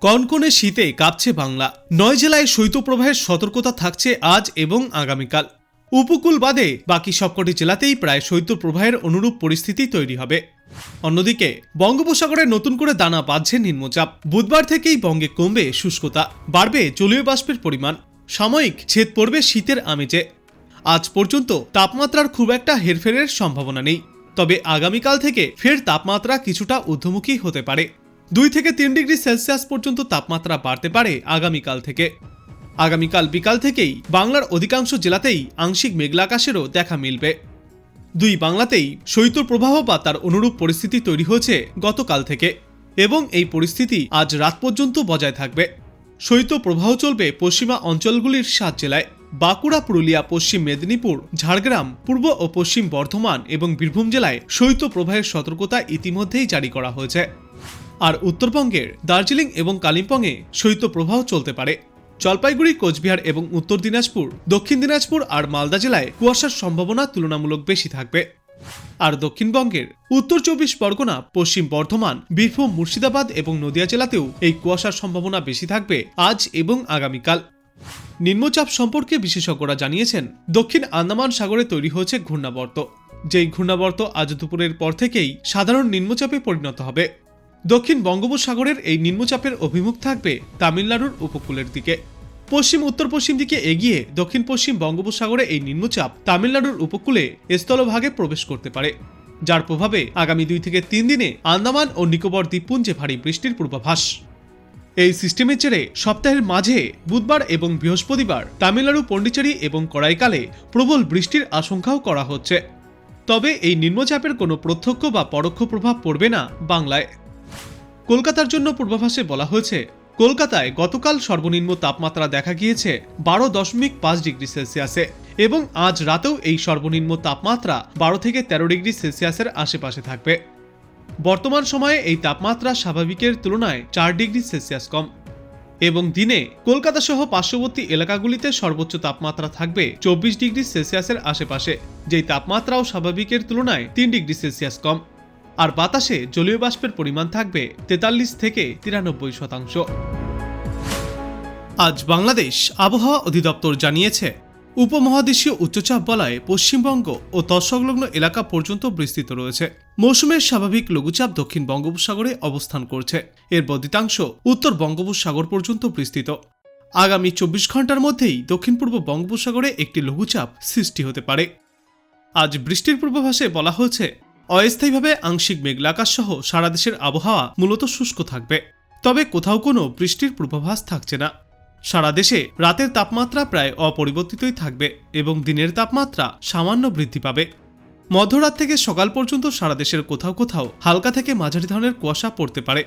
কনকনে শীতে কাঁপছে বাংলা। নয় জেলায় শৈত্যপ্রবাহের সতর্কতা থাকছে আজ এবং আগামীকাল। উপকূল বাদে বাকি সবকটি জেলাতেই প্রায় শৈত্যপ্রবাহের অনুরূপ পরিস্থিতি তৈরি হবে। অন্যদিকে, বঙ্গোপসাগরে নতুন করে দানা বাঁধছে নিম্নচাপ। বুধবার থেকেই বঙ্গে কমবে শুষ্কতা, বাড়বে জলীয় বাষ্পের পরিমাণ। সাময়িক ছেদ পড়বে শীতের আমেজে। আজ পর্যন্ত তাপমাত্রার খুব একটা হেরফেরের সম্ভাবনা নেই। তবে আগামীকাল থেকে ফের তাপমাত্রা কিছুটা ঊর্ধ্বমুখী হতে পারে। দুই থেকে তিন ডিগ্রি সেলসিয়াস পর্যন্ত তাপমাত্রা বাড়তে পারে আগামীকাল থেকে। আগামীকাল বিকাল থেকেই বাংলার অধিকাংশ জেলাতেই আংশিক মেঘলা আকাশেরও দেখা মিলবে। দুই বাংলাতেই শৈত্যপ্রবাহ বা তার অনুরূপ পরিস্থিতি তৈরি হয়েছে গতকাল থেকে এবং এই পরিস্থিতি আজ রাত পর্যন্ত বজায় থাকবে। শৈত্যপ্রবাহ চলবে পশ্চিমা অঞ্চলগুলির সাত জেলায়। বাঁকুড়া, পুরুলিয়া, পশ্চিম মেদিনীপুর, ঝাড়গ্রাম, পূর্ব ও পশ্চিম বর্ধমান এবং বীরভূম জেলায় শৈত্য প্রবাহের সতর্কতা ইতিমধ্যেই জারি করা হয়েছে। আর উত্তরবঙ্গের দার্জিলিং এবং কালিম্পংয়ে শৈত্যপ্রবাহ চলতে পারে। জলপাইগুড়ি, কোচবিহার এবং উত্তর দিনাজপুর, দক্ষিণ দিনাজপুর আর মালদা জেলায় কুয়াশার সম্ভাবনা তুলনামূলক বেশি থাকবে। আর দক্ষিণবঙ্গের উত্তর চব্বিশ পরগনা, পশ্চিম বর্ধমান, বীরভূম, মুর্শিদাবাদ এবং নদিয়া জেলাতেও এই কুয়াশার সম্ভাবনা বেশি থাকবে আজ এবং আগামীকাল। নিম্নচাপ সম্পর্কে বিশেষজ্ঞরা জানিয়েছেন, দক্ষিণ আন্দামান সাগরে তৈরি হয়েছে ঘূর্ণাবর্ত। যেই ঘূর্ণাবর্ত আজ দুপুরের পর থেকেই সাধারণ নিম্নচাপে পরিণত হবে। দক্ষিণ বঙ্গোপসাগরের এই নিম্নচাপের অভিমুখ থাকবে তামিলনাড়ুর উপকূলের দিকে। পশ্চিম উত্তর পশ্চিম দিকে এগিয়ে দক্ষিণ পশ্চিম বঙ্গোপসাগরে এই নিম্নচাপ তামিলনাড়ুর উপকূলে স্থলভাগে প্রবেশ করতে পারে। যার প্রভাবে আগামী দুই থেকে তিন দিনে আন্দামান ও নিকোবর দ্বীপপুঞ্জে ভারী বৃষ্টির পূর্বাভাস। এই সিস্টেমের জেরে সপ্তাহের মাঝে বুধবার এবং বৃহস্পতিবার তামিলনাড়ু, পন্ডিচেরি এবং করাইকালে প্রবল বৃষ্টির আশঙ্কাও করা হচ্ছে। তবে এই নিম্নচাপের কোনো প্রত্যক্ষ বা পরোক্ষ প্রভাব পড়বে না বাংলায়। কলকাতার জন্য পূর্বাভাসে বলা হয়েছে, কলকাতায় গতকাল সর্বনিম্ন তাপমাত্রা দেখা গিয়েছে বারো দশমিক পাঁচ ডিগ্রি সেলসিয়াসে এবং আজ রাতেও এই সর্বনিম্ন তাপমাত্রা বারো থেকে তেরো ডিগ্রি সেলসিয়াসের আশেপাশে থাকবে। বর্তমান সময়ে এই তাপমাত্রা স্বাভাবিকের তুলনায় চার ডিগ্রি সেলসিয়াস কম এবং দিনে কলকাতা সহ পার্শ্ববর্তী এলাকাগুলিতে সর্বোচ্চ তাপমাত্রা থাকবে চব্বিশ ডিগ্রি সেলসিয়াসের আশেপাশে, যেই তাপমাত্রাও স্বাভাবিকের তুলনায় তিন ডিগ্রি সেলসিয়াস কম। আর বাতাসে জলীয় বাষ্পের পরিমাণ থাকবে তেতাল্লিশ থেকে তিরানব্বই শতাংশ। আজ বাংলাদেশ আবহাওয়া অধিদপ্তর জানিয়েছে, উপমহাদেশীয় উচ্চচাপ বলয় পশ্চিমবঙ্গ ও তৎসংলগ্ন এলাকা পর্যন্ত বিস্তৃত রয়েছে। মৌসুমের স্বাভাবিক লঘুচাপ দক্ষিণ বঙ্গোপসাগরে অবস্থান করছে। এর বদ্ধিতাংশ উত্তর বঙ্গোপসাগর পর্যন্ত বিস্তৃত। আগামী চব্বিশ ঘণ্টার মধ্যেই দক্ষিণ পূর্ব বঙ্গোপসাগরে একটি লঘুচাপ সৃষ্টি হতে পারে। আজ বৃষ্টির পূর্বাভাসে বলা হয়েছে অস্থায়ীভাবে আংশিক মেঘলা আকাশ সহ সারা দেশের আবহাওয়া মূলত শুষ্ক থাকবে। তবে কোথাও কোনো বৃষ্টির পূর্বাভাস থাকছে না। সারা দেশে রাতের তাপমাত্রা প্রায় অপরিবর্তিতই থাকবে এবং দিনের তাপমাত্রা সামান্য বৃদ্ধি পাবে। মধ্যরাত থেকে সকাল পর্যন্ত সারা দেশের কোথাও কোথাও হালকা থেকে মাঝারি ধরনের কুয়াশা পড়তে পারে।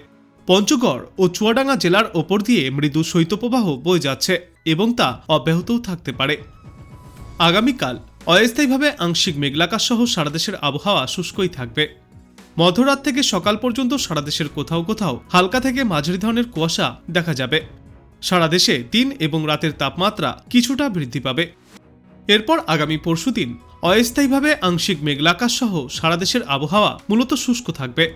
পঞ্চগড় ও চুয়াডাঙ্গা জেলার ওপর দিয়ে মৃদু শৈত্যপ্রবাহ বয়ে যাচ্ছে এবং তা অব্যাহতও থাকতে পারে। আগামীকাল অস্থায়ীভাবে আংশিক মেঘলাকাশ সহ সারা দেশের আবহাওয়া শুষ্কই থাকবে। মধ্যরাত থেকে সকাল পর্যন্ত সারা দেশের কোথাও কোথাও হালকা থেকে মাঝারি ধরনের কুয়াশা দেখা যাবে। সারা দেশে দিন এবং রাতের তাপমাত্রা কিছুটা বৃদ্ধি পাবে। এরপর আগামী পরশুদিন অস্থায়ীভাবে আংশিক মেঘলাকাশ সহ সারা দেশের আবহাওয়া মূলত শুষ্ক থাকবে।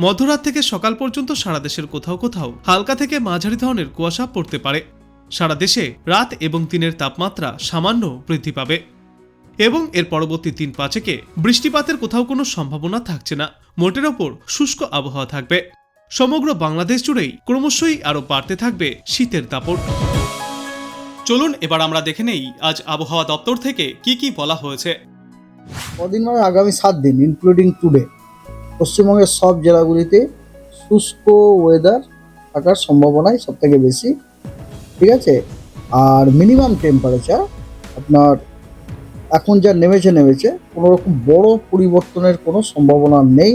মধ্যরাত থেকে সকাল পর্যন্ত সারা দেশের কোথাও কোথাও হালকা থেকে মাঝারি ধরনের কুয়াশা পড়তে পারে। সারা দেশে রাত এবং দিনের তাপমাত্রা সামান্য বৃদ্ধি পাবে। এবং এর পরবর্তী তিন পাঁচেকে বৃষ্টিপাতের কোথাও কোনো সম্ভাবনা থাকছে না। মোটের ওপর শুষ্ক আবহাওয়া থাকবে। সমগ্র বাংলাদেশ জুড়েই ক্রমশই আরও বাড়তে থাকবে শীতের দাপট। চলুন এবার আমরা দেখে নেই আজ আবহাওয়া দপ্তর থেকে কি কি বলা হয়েছে। কদিন মানে আগামী সাত দিন ইনক্লুডিং টুডে পশ্চিমবঙ্গের সব জেলাগুলিতে শুষ্ক ওয়েদার থাকার সম্ভাবনাই সব থেকে বেশি। ঠিক আছে? আর মিনিমাম টেম্পারেচার আপনার এখন যা নেমেছে নেমেছে কোনো রকম বড় পরিবর্তনের কোনো সম্ভাবনা নেই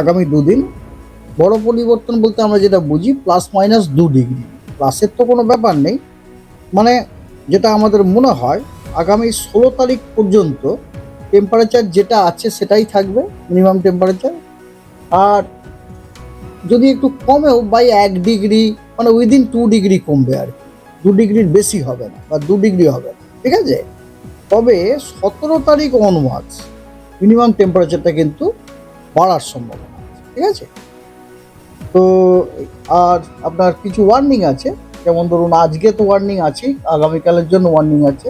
আগামী দুদিন। বড় পরিবর্তন বলতে আমরা যেটা বুঝি প্লাস মাইনাস দু ডিগ্রি প্লাসের তো কোনো ব্যাপার নেই। মানে যেটা আমাদের মনে হয়, আগামী ষোলো তারিখ পর্যন্ত টেম্পারেচার যেটা আছে সেটাই থাকবে মিনিমাম টেম্পারেচার আর যদি একটু কমেও বাই এক ডিগ্রি মানে উইদিন টু ডিগ্রি কমবে আর দু ডিগ্রির বেশি হবে না বা দু ডিগ্রি হবে না। ঠিক আছে? তবে সতেরো তারিখ অনওয়ার্ডস মিনিমাম টেম্পারেচারটা কিন্তু বাড়ার সম্ভাবনা ঠিক আছে? তো, আর আপনার কিছু ওয়ার্নিং আছে, যেমন ধরুন আজকে তো ওয়ার্নিং আছে আগামীকালের জন্য ওয়ার্নিং আছে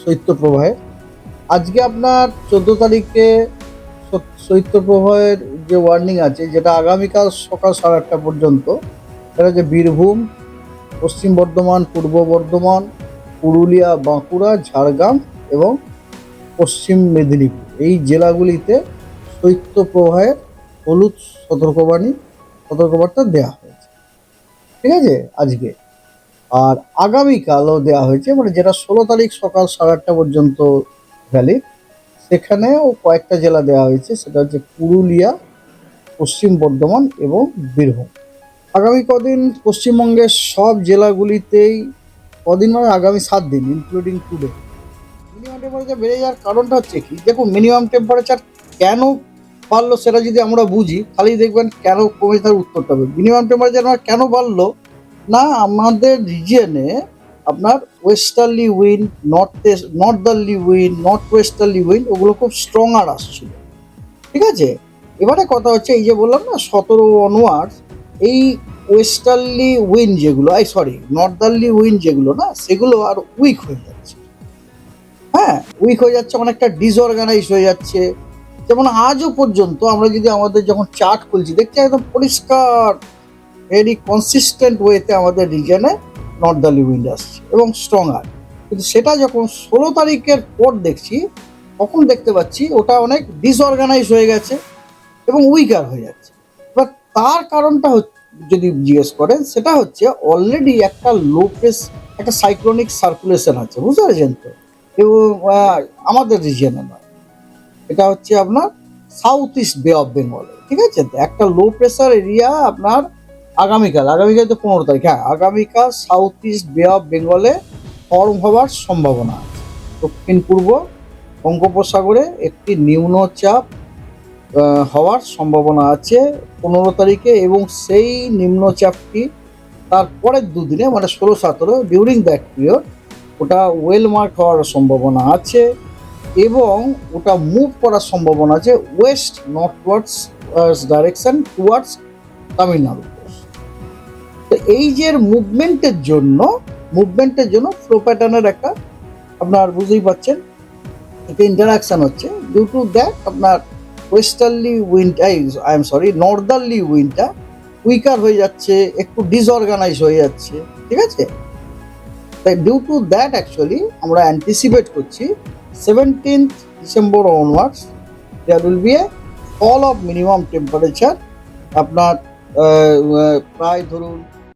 শৈত্যপ্রবাহের। আজকে আপনার চোদ্দ তারিখে শৈত্যপ্রবাহের যে ওয়ার্নিং আছে, যেটা আগামীকাল সকাল সাড়ে আটটা পর্যন্ত, সেটা হচ্ছে বীরভূম, পশ্চিম বর্ধমান, পূর্ব বর্ধমান পুরুলিয়া, বাঁকুড়া, ঝাড়গ্রাম এবং পশ্চিম মেদিনীপুর। এই জেলাগুলিতে শৈত্যপ্রবাহের হলুদ সতর্কবাণী, সতর্কবার্তা দেওয়া হয়েছে। ঠিক আছে আজকে? আর আগামীকালও দেওয়া হয়েছে মানে যেটা ষোলো তারিখ সকাল সাড়ে আটটা পর্যন্ত ভ্যালিড সেখানেও কয়েকটা জেলা দেওয়া হয়েছে, সেটা হচ্ছে পুরুলিয়া, পশ্চিম বর্ধমান এবং বীরভূম। আগামী কদিন পশ্চিমবঙ্গের সব জেলাগুলিতেই কদিন মানে আগামী সাত দিন ইনক্লুডিং টুডে মিনিমাম টেম্পারেচার বেড়ে যাওয়ার কারণটা হচ্ছে কি, দেখুন মিনিমাম টেম্পারেচার কেন বাড়লো সেটা যদি আমরা বুঝি, তাহলেই দেখবেন কেন কমে তার উত্তরটা হবে। মিনিমাম টেম্পারেচার আমার কেন বাড়লো? না, আমাদের রিজিয়নে আপনার westerly wind north northerly wind north westerly wind ওগুলো খুব স্ট্রং আর আসছিল। ঠিক আছে? এবারে কথা হচ্ছে, এই যে বললাম না, সতেরো অনওয়ার্ডস এই ওয়েস্টার্লি উইন্ড যেগুলো, আই সরি, নর্দার্লি উইন্ড যেগুলো না, সেগুলো আর উইক হয়ে যাচ্ছে। হ্যাঁ উইক হয়ে যাচ্ছে অনেকটা ডিসঅর্গানাইজ হয়ে যাচ্ছে। যেমন আজও পর্যন্ত আমরা যদি আমাদের যখন চার্ট খুলছি, দেখছি একদম পরিষ্কার ভেরি কনসিস্টেন্ট ওয়েতে আমাদের রিজনে নর্দার্লি উইন্ড আসছে এবং স্ট্রঙ্গার কিন্তু সেটা যখন ষোলো তারিখের পর দেখছি, তখন দেখতে পাচ্ছি ওটা অনেক ডিসঅর্গানাইজ হয়ে গেছে এবং উইকার হয়ে যাচ্ছে। এবার তার কারণটা হচ্ছে যদি জিজ্ঞেস করেন, সেটা হচ্ছে অলরেডি একটা লো প্রেস একটা সাইক্লোনিক সার্কুলেশন আছে, বুঝতে পেরেছেন তো? এবং আমাদের রিজিয়নে নয়। এটা হচ্ছে আপনার সাউথ ইস্ট বে অফ বেঙ্গলে ঠিক আছে? একটা লো প্রেসার এরিয়া আপনার আগামীকাল আগামীকাল তো পনেরো তারিখ হ্যাঁ আগামীকাল সাউথ ইস্ট বে অফ বেঙ্গলে ফর্ম হওয়ার সম্ভাবনা আছে। দক্ষিণ পূর্ব বঙ্গোপসাগরে একটি নিম্নচাপ হওয়ার সম্ভাবনা আছে পনেরো তারিখে এবং সেই নিম্নচাপটি তার পরের দুদিনে মানে ষোলো সতেরো ডিউরিং দ্যাট পিরিয়ড ওটা ওয়েল মার্ক হওয়ার সম্ভাবনা আছে এবং ওটা মুভ করার সম্ভাবনা আছে west northwards direction towards Tamil Nadu. তো এই যে মুভমেন্টের জন্য মুভমেন্টের জন্য ফ্লো প্যাটার্নের একটা আপনার বুঝতেই পাচ্ছেন একটা ইন্টারাকশন হচ্ছে। ডিউ টু দ্যাট আপনার westerly wind I am sorry northerly উইন্ডটা weaker হয়ে যাচ্ছে, একটু ডিসঅর্গানাইজ হয়ে যাচ্ছে, ঠিক আছে? তাই ডিউ টু দ্যাট অ্যাকচুয়ালি আমরা অ্যান্টিসিপেট করছি seventeenth December onwards there will be a fall of minimum temperature আপনার প্রায় ধরুন